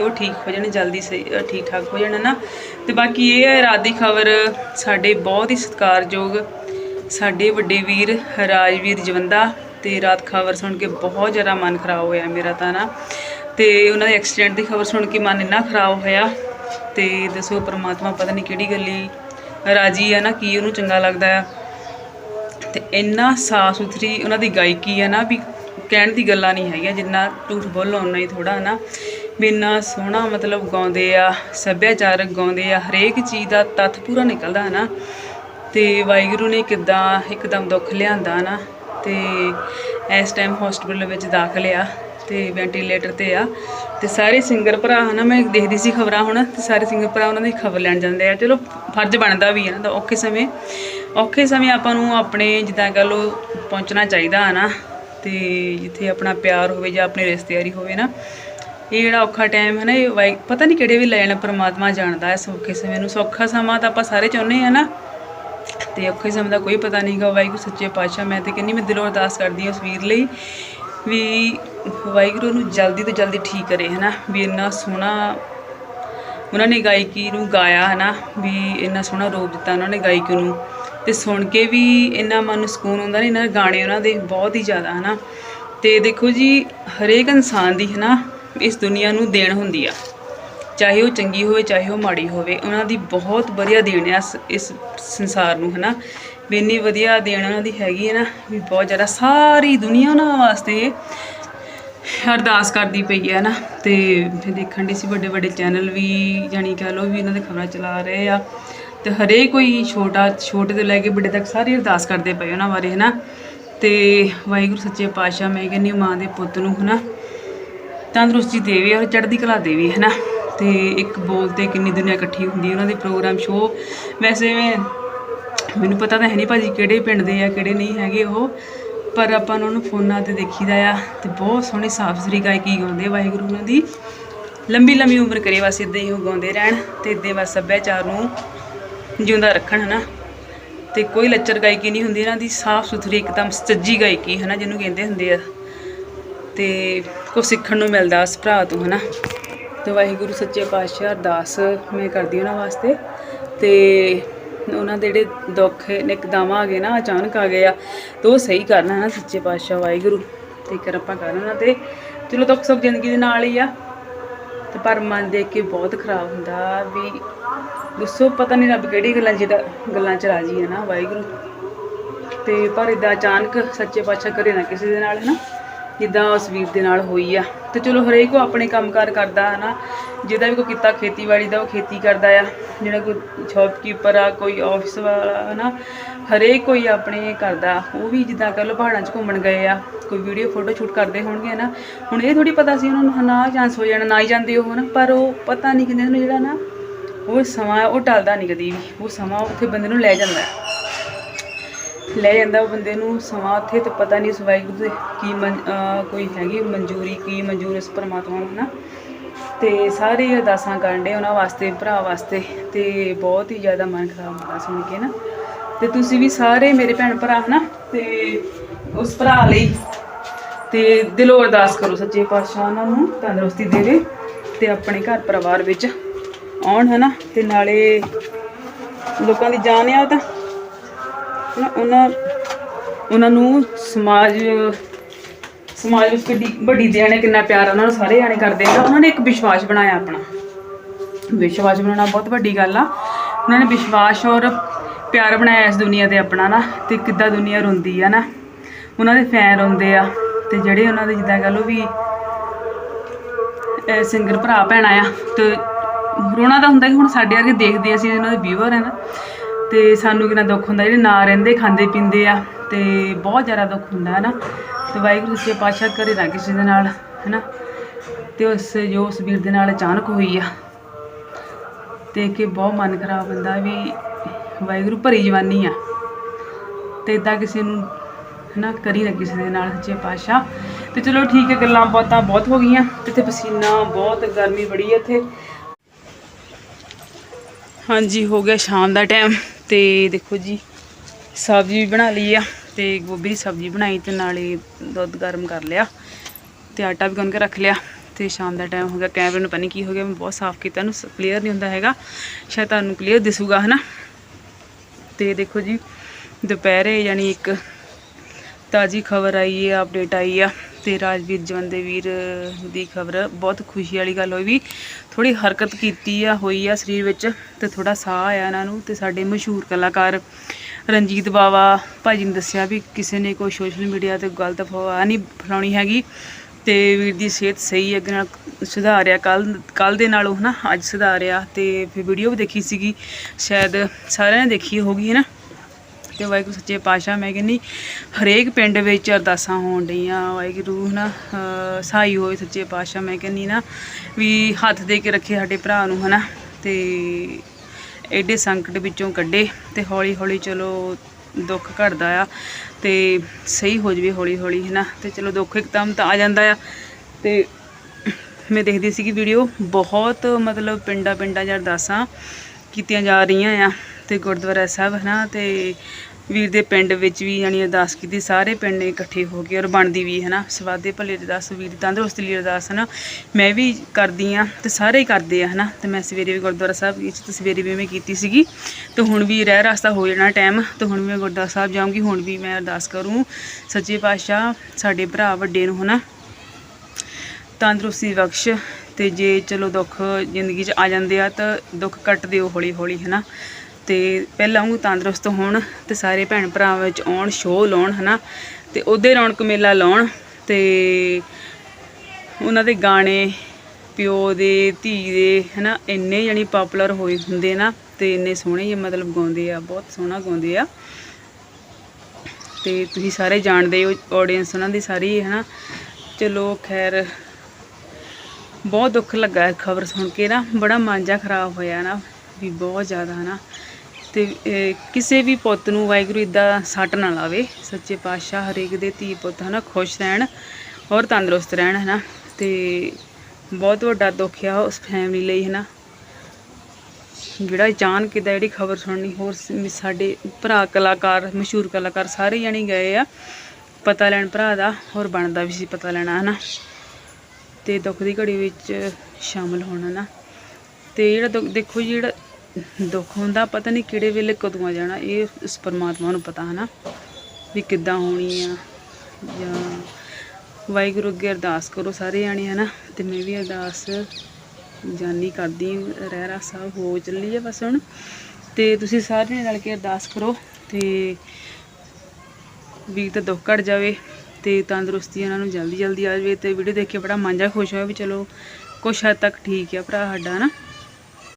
ਉਹ ਠੀਕ ਹੋ ਜਾਣ, ਜਲਦੀ ਸਹੀ ਠੀਕ ਠਾਕ ਹੋ ਜਾਣ ਨਾ। ਤੇ ਬਾਕੀ ਇਹ ਹੈ, ਰਾਤ ਦੀ ਖਬਰ ਸਾਡੇ ਬਹੁਤ ਹੀ ਸਤਿਕਾਰਯੋਗ ਸਾਡੇ ਵੱਡੇ ਵੀਰ ਰਾਜਵੀਰ ਜਵੰਦਾ ਤੇ ਰਾਤ ਖਬਰ ਸੁਣ ਕੇ ਬਹੁਤ ਜ਼ਿਆਦਾ ਮਨ ਖਰਾਬ ਹੋਇਆ ਮੇਰਾ ਤਾਂ ਨਾ। ਤੇ ਉਹਨਾਂ ਦੇ ਐਕਸੀਡੈਂਟ ਦੀ ਖਬਰ ਸੁਣ ਕੇ ਮਨ ਇੰਨਾ ਖਰਾਬ ਹੋਇਆ ਤੇ ਦੱਸੋ ਪ੍ਰਮਾਤਮਾ ਪਤਾ ਨਹੀਂ ਕਿਹੜੀ ਗੱਲੀ ਰਾਜੀ ਹੈ ਨਾ, ਕੀ ਉਹਨੂੰ ਚੰਗਾ ਲੱਗਦਾ ਆ। ਤੇ ਇੰਨਾ ਸਾਫ਼ ਸੁਥਰੀ ਉਹਨਾਂ ਦੀ ਗਾਇਕੀ ਹੈ ਨਾ ਵੀ ਕਹਿਣ ਦੀ ਗੱਲਾਂ ਨਹੀਂ ਹੈਗੀਆਂ, ਜਿੰਨਾ ਝੂਠ ਬੋਲੋ ਉਨਾ ਹੀ ਥੋੜਾ ਨਾ ਵੀ ਇੰਨਾ ਸੋਹਣਾ ਮਤਲਬ ਗਾਉਂਦੇ ਆ ਸੱਭਿਆਚਾਰਕ ਗਾਉਂਦੇ ਆ, ਹਰੇਕ ਚੀਜ਼ ਦਾ ਤੱਥ ਪੂਰਾ ਨਿਕਲਦਾ ਹੈ ਨਾ ਤੇ ਵਾਹਿਗੁਰੂ ਨੇ ਕਿਦਾਂ ਇੱਕਦਮ ਦੁੱਖ ਲਿਆਂਦਾ ਨਾ ਤੇ ਇਸ ਟਾਈਮ ਹਸਪੀਟਲ ਵਿੱਚ ਦਾਖਲ ਆ, ਤੇ ਵੈਂਟੀਲੇਟਰ ਤੇ ਆ। ਤੇ ਸਾਰੇ ਸਿੰਗਰ ਭਰਾ ਹਨਾ, ਮੈਂ ਦੇਖਦੀ ਸੀ ਖਬਰਾਂ ਹੁਣ, ਤੇ ਸਾਰੇ ਸਿੰਗਰ ਭਰਾ ਉਹਨਾਂ ਦੀ ਖਬਰ ਲੈਣ ਜਾਂਦੇ ਆ। ਚਲੋ ਫਰਜ਼ ਬਣਦਾ ਵੀ ਹੈ ਨਾ, ਤਾਂ ਔਖੇ ਸਮੇਂ ਔਖੇ ਸਮੇਂ ਆਪਾਂ ਨੂੰ ਆਪਣੇ ਜਿੱਦਾਂ ਕਹ ਲਓ ਪਹੁੰਚਣਾ ਚਾਹੀਦਾ ਹੈ ਨਾ ਤੇ ਜਿੱਥੇ ਆਪਣਾ ਪਿਆਰ ਹੋਵੇ ਜਾਂ ਆਪਣੀ ਰਿਸ਼ਤੇਦਾਰੀ ਹੋਵੇ ਨਾ ਇਹ ਜਿਹੜਾ ਔਖਾ ਟਾਈਮ ਹੈ ਨਾ, ਇਹ ਵਾਹਿ- ਪਤਾ ਨਹੀਂ ਕਿਹੜੇ ਵੀ ਲੈ ਜਾਣਾ, ਪਰਮਾਤਮਾ ਜਾਣਦਾ ਹੈ ਸੌਖੇ ਸਮੇਂ ਨੂੰ। ਸੌਖਾ ਸਮਾਂ ਤਾਂ ਆਪਾਂ ਸਾਰੇ ਚਾਹੁੰਦੇ ਆ ਨਾ। ਤੇ ਔਖੇ ਸਮੇਂ ਦਾ ਕੋਈ ਪਤਾ ਨਹੀਂਗਾ ਵਾਹਿਗੁਰੂ ਸੱਚੇ ਪਾਤਸ਼ਾਹ, ਮੈਂ ਤੇ ਕਹਿੰਦੀ ਮੈਂ ਦਿਲੋਂ ਅਰਦਾਸ ਕਰਦੀ ਹਾਂ ਉਸ ਵੀਰ ਲਈ ਵੀ ਵਾਹਿਗੁਰੂ ਨੂੰ ਜਲਦੀ ਤੋਂ ਜਲਦੀ ਠੀਕ ਕਰੇ, ਹਨਾ। ਵੀ ਇੰਨਾ ਸੋਹਣਾ ਉਹਨਾਂ ਨੇ ਗਾਇਕੀ ਨੂੰ ਗਾਇਆ, ਹਨਾ। ਵੀ ਇੰਨਾ ਸੋਹਣਾ ਰੂਪ ਦਿੱਤਾ ਉਹਨਾਂ ਨੇ ਗਾਇਕੀ ਨੂੰ। ਤੇ ਸੁਣ ਕੇ ਵੀ ਇੰਨਾ ਮਨ ਨੂੰ ਸਕੂਨ ਆਉਂਦਾ ਨੇ, ਇਹਨਾਂ ਗਾਣੇ ਉਹਨਾਂ ਦੇ ਬਹੁਤ ਹੀ ਜ਼ਿਆਦਾ, ਹਨਾ। ਤੇ ਦੇਖੋ ਜੀ, ਹਰੇਕ ਇਨਸਾਨ ਦੀ, ਹਨਾ ਇਸ ਦੁਨੀਆ ਨੂੰ ਦੇਣ ਹੁੰਦੀ ਆ। ਚਾਹੇ ਉਹ ਚੰਗੀ ਹੋਵੇ, ਚਾਹੇ ਉਹ ਮਾੜੀ ਹੋਵੇ, ਉਹਨਾਂ ਦੀ ਬਹੁਤ ਵਧੀਆ ਦੇਣ ਆ ਇਸ- ਇਸ ਸੰਸਾਰ ਨੂੰ, ਹਨਾ? ਵੀ ਇੰਨੀ ਵਧੀਆ ਦੇਣ ਉਹਨਾਂ ਦੀ ਹੈਗੀ ਹੈ ਨਾ, ਵੀ ਬਹੁਤ ਜ਼ਿਆਦਾ ਸਾਰੀ ਦੁਨੀਆ ਉਹਨਾਂ ਵਾਸਤੇ ਅਰਦਾਸ ਕਰਦੀ ਪਈ ਹੈ ਨਾ ਤੇ ਫਿਰ ਦੇਖਣ ਦੀ ਸੀ ਵੱਡੇ ਵੱਡੇ ਚੈਨਲ ਵੀ, ਜਾਣੀ ਕਹ ਲਓ ਵੀ ਇਹਨਾਂ ਦੇ ਖਬਰਾਂ ਚਲਾ ਰਹੇ ਆ। ਤੇ ਹਰੇਕ ਕੋਈ ਛੋਟਾ, ਛੋਟੇ ਤੋਂ ਲੈ ਕੇ ਵੱਡੇ ਤੱਕ ਸਾਰੇ ਅਰਦਾਸ ਕਰਦੇ ਪਏ ਉਹਨਾਂ ਬਾਰੇ, ਹਨਾ? ਤੇ ਵਾਹਿਗੁਰੂ ਸੱਚੇ ਪਾਤਸ਼ਾਹ, ਮੈਂ ਕਹਿੰਦੀ ਮਾਂ ਦੇ ਪੁੱਤ ਨੂੰ, ਹਨਾ? ਤੰਦਰੁਸਤੀ ਦੇਵੇ ਔਰ ਚੜ੍ਹਦੀ ਕਲਾ ਦੇਵੇ ਨਾ ਤੇ ਇੱਕ ਬੋਲ ਤੇ ਕਿੰਨੀ ਦੁਨੀਆ ਇਕੱਠੀ ਹੁੰਦੀ ਉਹਨਾਂ ਦੇ ਪ੍ਰੋਗਰਾਮ ਸ਼ੋਅ ਵੈਸੇ ਮੈਂ, ਮੈਨੂੰ ਪਤਾ ਤਾਂ ਹੈ ਨਹੀਂ ਭਾਜੀ ਕਿਹੜੇ ਪਿੰਡ ਦੇ ਆ, ਕਿਹੜੇ ਨਹੀਂ ਹੈਗੇ ਉਹ, ਪਰ ਆਪਾਂ ਉਹਨਾਂ ਨੂੰ ਫੋਨਾਂ ਤੇ ਦੇਖੀਦਾ ਆ ਤੇ ਬਹੁਤ ਸੋਹਣੀ ਸਾਫ਼ ਸੁਥਰੀ ਗਾਇਕੀ ਗਾਉਂਦੇ ਵਾਹਿਗੁਰੂ ਉਹਨਾਂ ਦੀ। ਲੰਬੀ ਲੰਬੀ ਉਮਰ ਕਰੇ ਬਸ ਇਦਾਂ ਹੀ ਉਹ ਗਾਉਂਦੇ ਰਹਿਣ ਤੇ ਇਦਾਂ ਬਸ ਸੱਭਿਆਚਾਰ ਨੂੰ ਜਿਉਂਦਾ ਰੱਖਣ, ਹਨਾ? ਤੇ ਕੋਈ ਲੱਚਰ ਗਾਇਕੀ ਨਹੀਂ ਹੁੰਦੀ, ਇਹਨਾਂ ਦੀ ਸਾਫ਼ ਸੁਥਰੀ ਇੱਕਦਮ ਸੱਜੀ ਗਾਇਕੀ, ਹਨਾ, ਜਿਹਨੂੰ ਕਹਿੰਦੇ ਹੁੰਦੇ ਆ। ਤੇ ਕੁਛ ਸਿੱਖਣ ਨੂੰ ਮਿਲਦਾ ਉਸ ਭਰਾ ਤੋਂ, ਹਨਾ। ਤੇ ਵਾਹਿਗੁਰੂ, ਸੱਚੇ ਪਾਤਸ਼ਾਹ, ਅਰਦਾਸ ਮੈਂ ਕਰਦੀ ਉਹਨਾਂ ਵਾਸਤੇ। ਤੇ ਉਹਨਾਂ ਦੇ ਜਿਹੜੇ ਦੁੱਖ ਇੱਕਦਮ ਆ ਗਏ ਨਾ, ਅਚਾਨਕ ਆ ਗਏ ਆ, ਤੇ ਉਹ ਸਹੀ ਕਰਨਾ ਨਾ, ਸੱਚੇ ਪਾਤਸ਼ਾਹ, ਵਾਹਿਗੁਰੂ। ਤੇ ਕਿਰਪਾ ਕਰਨਾ ਤੇ। ਚਲੋ, ਦੁੱਖ ਸੁੱਖ ਜ਼ਿੰਦਗੀ ਦੇ ਨਾਲ ਹੀ ਆ। ਤੇ ਪਰ ਮਨ ਦੇਖ ਕੇ ਬਹੁਤ ਖਰਾਬ ਹੁੰਦਾ ਵੀ ਦੱਸੋ, ਪਤਾ ਨਹੀਂ ਰੱਬ ਕਿਹੜੀ ਗੱਲਾਂ ਜਿਹਦਾ ਗੱਲਾਂ ਚ ਰਾਜੀ ਹੈ ਨਾ, ਵਾਹਿਗੁਰੂ। ਤੇ ਪਰ ਇਦਾਂ ਅਚਾਨਕ ਸੱਚੇ ਪਾਤਸ਼ਾਹ ਕਰੇ ਨਾ ਕਿਸੇ ਦੇ ਨਾਲ ਹੈ ਨਾ ਜਿੱਦਾਂ ਉਸ ਵੀਰ ਦੇ ਨਾਲ ਹੋਈ ਆ। ਤੇ ਚਲੋ ਹਰੇਕ ਕੋ ਆਪਣੇ ਕੰਮਕਾਰ ਕਰਦਾ ਹੈ ਨਾ ਜਿਹਦਾ ਵੀ ਕੋਈ ਕੀਤਾ ਖੇਤੀਬਾੜੀ ਦਾ, ਉਹ ਖੇਤੀ ਕਰਦਾ ਆ। ਜਿਹੜਾ ਕੋਈ ਸ਼ਾਪਕੀਪਰ ਆ, ਕੋਈ ਆਫਿਸ ਵਾਲਾ ਹੈ ਨਾ ਹਰੇਕ ਕੋਈ ਆਪਣੇ ਕਰਦਾ। ਉਹ ਵੀ ਜਿੱਦਾਂ ਕਰ ਲਓ ਪਹਾੜਾਂ 'ਚ ਘੁੰਮਣ ਗਏ ਆ। ਕੋਈ ਵੀਡੀਓ ਫੋਟੋ ਸ਼ੂਟ ਕਰਦੇ ਹੋਣਗੇ ਨਾ ਹੁਣ ਇਹ ਥੋੜੀ ਪਤਾ ਸੀ, ਉਹਨਾਂ ਨੂੰ ਨਾ ਚਾਂਸ ਹੋ ਜਾਣਾ, ਨਾ ਹੀ ਜਾਂਦੇ ਉਹ ਨਾ ਪਰ ਉਹ ਪਤਾ ਨਹੀਂ ਕਿੰਨੇ ਨੂੰ ਜਿਹੜਾ ਨਾ, ਉਹ ਸਮਾਂ ਉਹ ਟਲਦਾ ਨਹੀਂ ਕਦੀ ਵੀ। ਉਹ ਸਮਾਂ ਉੱਥੇ ਬੰਦੇ ਨੂੰ ਲੈ ਜਾਂਦਾ। ਲੈ ਜਾਂਦਾ ਉਹ ਬੰਦੇ ਨੂੰ ਸਮਾਂ ਉੱਥੇ ਤੇ ਪਤਾ ਨਹੀਂ ਉਸ ਦੇ ਕੀ ਮਨ- ਕੋਈ ਹੈਗੀ ਮਨਜ਼ੂਰੀ, ਕੀ ਮਨਜ਼ੂਰ ਇਸ ਪਰਮਾਤਮਾ ਨੂੰ ਨਾ। ਤੇ ਸਾਰੇ ਅਰਦਾਸਾਂ ਕਰਨ ਦੇ ਉਹਨਾਂ ਵਾਸਤੇ ਭਰਾ ਵਾਸਤੇ ਤੇ ਬਹੁਤ ਹੀ ਜ਼ਿਆਦਾ ਮਨ ਖਰਾਬ ਹੁੰਦਾ ਸੁਣ ਕੇ ਨਾ। ਤੇ ਤੁਸੀਂ ਵੀ ਸਾਰੇ ਮੇਰੇ ਭੈਣ ਭਰਾ ਹਨਾ, ਤੇ ਉਸ ਭਰਾ ਲਈ ਤੇ ਦਿਲੋਂ ਅਰਦਾਸ ਕਰੋ ਸੱਚੇ ਪਾਤਸ਼ਾਹ ਉਹਨਾਂ ਨੂੰ ਤੰਦਰੁਸਤੀ ਦੇਵੇ ਤੇ ਆਪਣੇ ਘਰ ਪਰਿਵਾਰ ਵਿੱਚ ਆਉਣ ਹਨਾ, ਤੇ ਨਾਲੇ ਲੋਕਾਂ ਦੀ ਜਾਨ ਆ ਉਹ ਤਾਂ। ਨਾ ਉਹਨਾਂ ਉਹਨਾਂ ਨੂੰ ਸਮਾਜ ਸਮਾਜ ਵਿੱਚ ਕਿੱਡੀ ਵੱਡੀ ਦੇਣ ਹੈ, ਕਿੰਨਾ ਪਿਆਰ ਉਹਨਾਂ ਨੂੰ ਸਾਰੇ ਜਾਣੇ ਕਰਦੇ ਆ। ਉਹਨਾਂ ਨੇ ਇੱਕ ਵਿਸ਼ਵਾਸ ਬਣਾਇਆ ਆਪਣਾ। ਵਿਸ਼ਵਾਸ ਬਣਾਉਣਾ ਬਹੁਤ ਵੱਡੀ ਗੱਲ ਆ। ਉਹਨਾਂ ਨੇ ਵਿਸ਼ਵਾਸ ਔਰ ਪਿਆਰ ਬਣਾਇਆ ਇਸ ਦੁਨੀਆ ਤੇ ਆਪਣਾ ਨਾ, ਤੇ ਕਿੱਦਾਂ ਦੁਨੀਆ ਰੋਂਦੀ ਆ ਨਾ। ਉਹਨਾਂ ਦੇ ਫੈਨ ਰੋਂਦੇ ਆ, ਤੇ ਜਿਹੜੇ ਉਹਨਾਂ ਦੇ ਜਿੱਦਾਂ ਕਹ ਲਓ ਵੀ ਸਿੰਗਰ ਭਰਾ ਭੈਣਾਂ ਆ, ਤੇ ਰੋਣਾ ਤਾਂ ਹੁੰਦਾ ਕਿ ਹੁਣ ਸਾਡੇ ਵਰਗੇ ਦੇਖਦੇ ਅਸੀਂ ਉਹਨਾਂ ਦੇ ਵੀਵਰ ਆ ਨਾ। ਤੇ ਸਾਨੂੰ ਕਿੰਨਾ ਦੁੱਖ ਹੁੰਦਾ, ਜਿਹੜੇ ਨਾ ਰਹਿੰਦੇ, ਖਾਂਦੇ ਪੀਂਦੇ ਆ ਤੇ ਬਹੁਤ ਜ਼ਿਆਦਾ ਦੁੱਖ ਹੁੰਦਾ ਹੈ ਨਾ ਤੇ ਵਾਹਿਗੁਰੂ ਸੱਚੇ ਪਾਤਸ਼ਾਹ ਕਰੇ ਨਾ ਕਿਸੇ ਦੇ ਨਾਲ ਹੈ ਨਾ ਤੇ ਉਸ, ਜੋ ਉਸ ਵੀਰ ਦੇ ਨਾਲ ਅਚਾਨਕ ਹੋਈ ਆ। ਤੇ ਕਿ ਬਹੁਤ ਮਨ ਖਰਾਬ ਹੁੰਦਾ ਵੀ ਵਾਹਿਗੁਰੂ ਭਰੀ ਜਵਾਨੀ ਆ। ਤੇ ਇਦਾਂ ਕਿਸੇ ਨੂੰ, ਹਨਾ, ਕਰੀ ਨਾ ਕਿਸੇ ਦੇ ਨਾਲ ਸੱਚੇ ਪਾਤਸ਼ਾਹ। ਤੇ ਚਲੋ ਠੀਕ ਹੈ, ਗੱਲਾਂ ਬਾਤਾਂ ਬਹੁਤ ਹੋ ਗਈਆਂ। ਤੇ ਇੱਥੇ ਪਸੀਨਾ ਬਹੁਤ, ਗਰਮੀ ਬੜੀ ਹੈ ਇੱਥੇ। ਹਾਂਜੀ, ਹੋ ਗਿਆ ਸ਼ਾਮ ਦਾ ਟਾਈਮ। ਤੇ ਦੇਖੋ ਜੀ, ਸਬਜ਼ੀ ਵੀ ਬਣਾ ਲਈ ਆ ਤੇ ਗੋਭੀ ਦੀ ਸਬਜ਼ੀ ਬਣਾਈ ਤੇ ਨਾਲੇ ਦੁੱਧ ਗਰਮ ਕਰ ਲਿਆ ਤੇ ਆਟਾ ਵੀ ਗੁੰਨ ਕੇ ਰੱਖ ਲਿਆ ਤੇ ਸ਼ਾਮ ਦਾ ਟਾਈਮ ਹੋ ਗਿਆ। ਕੈਮਰੇ ਨੂੰ ਪਤਾ ਨਹੀਂ ਕੀ ਹੋ ਗਿਆ, ਮੈਂ ਬਹੁਤ ਸਾਫ਼ ਕੀਤਾ, ਇਹਨੂੰ ਕਲੀਅਰ ਨਹੀਂ ਹੁੰਦਾ ਹੈਗਾ। ਸ਼ਾਇਦ ਤੁਹਾਨੂੰ ਕਲੀਅਰ ਦਿਸੂਗਾ, ਹਨਾ? ਤੇ ਦੇਖੋ ਜੀ, ਦੁਪਹਿਰੇ ਯਾਨੀ ਇੱਕ ਤਾਜੀ ਖਬਰ ਆਈ ਹੈ ਅਪਡੇਟ ਆਈ ਆ। ਤੇ ਰਾਜਵੀਰ ਜਵੰਦੇ ਵੀਰ ਦੀ ਖਬਰ, ਬਹੁਤ ਖੁਸ਼ੀ ਵਾਲੀ ਗੱਲ ਹੋਈ ਵੀ ਥੋੜੀ ਹਰਕਤ ਕੀਤੀ ਆ, ਹੋਈ ਆ ਸਰੀਰ ਵਿੱਚ ਤੇ ਥੋੜਾ ਸਾਹ ਆਇਆ ਇਹਨਾਂ ਨੂੰ ਤੇ ਸਾਡੇ ਮਸ਼ਹੂਰ ਕਲਾਕਾਰ ਰਣਜੀਤ ਬਾਵਾ ਭਾਜੀ ਨੇ ਦੱਸਿਆ ਵੀ ਕਿਸੇ ਨੇ ਕੋਈ ਸੋਸ਼ਲ ਮੀਡੀਆ ਤੇ ਗਲਤ ਅਫਵਾਹ ਨਹੀਂ ਫੈਲਾਉਣੀ ਹੈਗੀ ਤੇ ਵੀਰ ਦੀ ਸਿਹਤ ਸਹੀ ਹੈ, ਅੱਗੇ ਨਾਲ ਸੁਧਾਰਿਆ, ਕੱਲ ਕੱਲ ਦੇ ਨਾਲੋਂ ਹਨਾ ਅੱਜ ਸੁਧਾਰਿਆ ਤੇ ਫਿਰ ਵੀਡੀਓ ਵੀ ਦੇਖੀ ਸੀਗੀ, ਸ਼ਾਇਦ ਸਾਰਿਆਂ ਨੇ ਦੇਖੀ ਹੋਗੀ ਹੈ ਨਾ? ਤੇ ਵਾਹਿਗੁਰੂ ਸੱਚੇ ਪਾਤਸ਼ਾਹ, ਮੈਂ ਕਹਿੰਦੀ, ਹਰੇਕ ਪਿੰਡ ਵਿੱਚ ਅਰਦਾਸਾਂ ਹੋਣ ਡਈਆਂ, ਵਾਹਿਗੁਰੂ ਨਾ ਸਹਾਈ ਹੋਏ ਸੱਚੇ ਪਾਤਸ਼ਾਹ, ਮੈਂ ਕਹਿੰਦੀ ਨਾ ਵੀ ਹੱਥ ਦੇ ਕੇ ਰੱਖੇ ਸਾਡੇ ਭਰਾ ਨੂੰ ਹਨਾ, ਤੇ ਐਡੇ ਸੰਕਟ ਵਿੱਚੋਂ ਕੱਢੇ ਤੇ ਹੌਲੀ ਹੌਲੀ ਚਲੋ ਦੁੱਖ ਘਟਦਾ ਆ ਤੇ ਸਹੀ ਹੋ ਜਵੇ ਹੌਲੀ ਹੌਲੀ ਹਨਾ, ਤੇ ਚਲੋ ਦੁੱਖ ਇੱਕਦਮ ਤਾਂ ਆ ਜਾਂਦਾ ਆ। ਤੇ ਮੈਂ ਦੇਖਦੀ ਸੀ ਕਿ ਵੀਡੀਓ ਬਹੁਤ ਮਤਲਬ ਪਿੰਡਾਂ ਪਿੰਡਾਂ 'ਚ ਅਰਦਾਸਾਂ ਕੀਤੀਆਂ ਜਾ ਰਹੀਆਂ ਆ। ਤੇ ਗੁਰਦੁਆਰਾ ਸਾਹਿਬ ਹਨਾ, ਤੇ ਵੀਰ ਦੇ ਪਿੰਡ ਵਿੱਚ ਵੀ ਯਾਨੀ ਅਰਦਾਸ ਕੀਤੀ, ਸਾਰੇ ਪਿੰਡ ਨੇ ਇਕੱਠੇ ਹੋ ਕੇ ਔਰ ਬਣਦੀ ਵੀ ਹਨਾ, ਸਵਾਦੇ ਭਲੇ ਅਰਦਾਸ, ਵੀਰ ਦੀ ਤੰਦਰੁਸਤੀ ਲਈ ਅਰਦਾਸ ਹਨਾ, ਮੈਂ ਵੀ ਕਰਦੀ ਆ ਤੇ ਸਾਰੇ ਹੀ ਕਰਦੇ ਆ ਹਨਾ, ਤੇ ਮੈਂ ਸਵੇਰੇ ਵੀ ਗੁਰਦੁਆਰਾ ਸਾਹਿਬ ਵਿੱਚ ਤੇ ਸਵੇਰੇ ਵੀ ਮੈਂ ਕੀਤੀ ਸੀਗੀ, ਤੇ ਹੁਣ ਵੀ ਰਹਿ ਰਸਤਾ ਹੋ ਜਾਣਾ ਟਾਈਮ ਤੇ ਹੁਣ ਵੀ ਮੈਂ ਗੁਰਦੁਆਰਾ ਸਾਹਿਬ ਜਾਊਂਗੀ, ਹੁਣ ਵੀ ਮੈਂ ਅਰਦਾਸ ਕਰੂੰ, ਸੱਚੇ ਪਾਤਸ਼ਾਹ ਸਾਡੇ ਭਰਾ ਵੱਡੇ ਨੂੰ ਹਨਾ, ਤੰਦਰੁਸਤੀ ਬਖਸ਼, ਤੇ ਜੇ ਚਲੋ ਦੁੱਖ ਜ਼ਿੰਦਗੀ 'ਚ ਆ ਜਾਂਦੇ ਆ, ਤਾਂ ਦੁੱਖ ਕੱਟ ਦਿਓ ਹੌਲੀ ਹੌਲੀ ਹਨਾ ਤੇ ਪਹਿਲਾਂ ਉਹ ਤੰਦਰੁਸਤ ਹੋਣ ਤੇ ਸਾਰੇ ਭੈਣ ਭਰਾਵਾਂ ਵਿੱਚ ਆਉਣ, ਸ਼ੋਅ ਲਾਉਣ, ਹਨਾ? ਤੇ ਉਹਦੇ ਰੌਣਕ ਮੇਲਾ ਲਾਉਣ ਤੇ ਉਹਨਾਂ ਦੇ ਗਾਣੇ, ਪਿਓ ਦੇ, ਧੀ ਦੇ, ਹਨਾ? ਇੰਨੇ ਯਾਨੀ ਪਪੂਲਰ ਹੋਏ ਹੁੰਦੇ ਨਾ ਤੇ ਇੰਨੇ ਸੋਹਣੇ ਜਿਹੇ ਮਤਲਬ ਗਾਉਂਦੇ ਆ, ਬਹੁਤ ਸੋਹਣਾ ਗਾਉਂਦੇ ਆ। ਤੇ ਤੁਸੀਂ ਸਾਰੇ ਜਾਣਦੇ ਹੋ ਆਡੀਅנס ਉਹਨਾਂ ਦੀ ਸਾਰੀ, ਹਨਾ? ਚਲੋ ਖੈਰ, ਬਹੁਤ ਦੁੱਖ ਲੱਗਾ ਖਬਰ ਸੁਣ ਕੇ ਨਾ। ਬੜਾ ਮਨ ਜਿਹਾ ਖਰਾਬ ਹੋਇਆ ਨਾ, ਵੀ ਬਹੁਤ ਜ਼ਿਆਦਾ ਨਾ ਤੇ ਕਿਸੇ ਵੀ ਪੁੱਤ ਨੂੰ ਵਾਹਿਗੁਰੂ ਇਦਾਂ ਸੱਟ ਨਾ ਲਾਵੇ। ਸੱਚੇ ਪਾਤਸ਼ਾਹ ਹਰੇਕ ਦੇ ਧੀ ਪੁੱਤ ਹਨਾ ਖੁਸ਼ ਰਹਿਣ ਔਰ ਤੰਦਰੁਸਤ ਰਹਿਣ ਹਨਾ। ਤੇ ਬਹੁਤ ਵੱਡਾ ਦੁੱਖ ਆ ਉਸ ਫੈਮਿਲੀ ਲਈ ਹਨਾ। ਜਿਹੜਾ ਅਚਾਨਕ ਦਾ ਜਿਹੜੀ ਖਬਰ ਸੁਣਨੀ, ਹੋਰ ਸਾਡੇ ਭਰਾ ਕਲਾਕਾਰ, ਮਸ਼ਹੂਰ ਕਲਾਕਾਰ ਸਾਰੇ ਜਾਣੀ ਗਏ ਆ। ਪਤਾ ਲੈਣ ਭਰਾ ਦਾ ਹੋਰ ਬਣਦਾ ਵੀ ਸੀ ਪਤਾ ਲੈਣਾ ਹਨਾ। ਤੇ ਦੁੱਖ ਦੀ ਘੜੀ ਵਿੱਚ ਸ਼ਾਮਲ ਹੋਣਾ ਨਾ। ਤੇ ਜਿਹੜਾ ਦੁੱਖ, ਦੇਖੋ ਜੀ ਜਿਹੜਾ ਦੁੱਖ ਹੁੰਦਾ, ਪਤਾ ਨਹੀਂ ਕਿਹੜੇ ਵੇਲੇ ਕਦੋਂ ਆ ਜਾਣਾ, ਇਹ ਉਸ ਪਰਮਾਤਮਾ ਨੂੰ ਪਤਾ ਹਨਾ, ਵੀ ਕਿੱਦਾਂ ਹੋਣੀ ਆ, ਜਾਂ ਵਾਹਿਗੁਰੂ ਅੱਗੇ ਅਰਦਾਸ ਕਰੋ ਸਾਰੇ ਜਾਣੇ ਹਨਾ, ਤੇ ਮੈਂ ਵੀ ਅਰਦਾਸ ਜਾਨੀ ਕਰਦੀ ਰਹਿ ਰਹਿਰਾ ਸਾਹਿਬ ਹੋ ਚੱਲੀ ਆ ਬਸ ਹੁਣ, ਤੇ ਤੁਸੀਂ ਸਾਰੇ ਰਲ ਕੇ ਅਰਦਾਸ ਕਰੋ, ਤੇ ਵੀ ਤਾਂ ਦੁੱਖ ਘਟ ਜਾਵੇ, ਤੇ ਤੰਦਰੁਸਤੀ ਇਹਨਾਂ ਨੂੰ ਜਲਦੀ ਜਲਦੀ ਆ ਜਾਵੇ, ਤੇ ਵੀਡੀਓ ਦੇਖ ਕੇ ਬੜਾ ਮਨ ਖੁਸ਼ ਹੋਇਆ ਵੀ ਚਲੋ, ਕੁਛ ਹੱਦ ਤੱਕ ਠੀਕ ਆ ਭਰਾ ਸਾਡਾ ਨਾ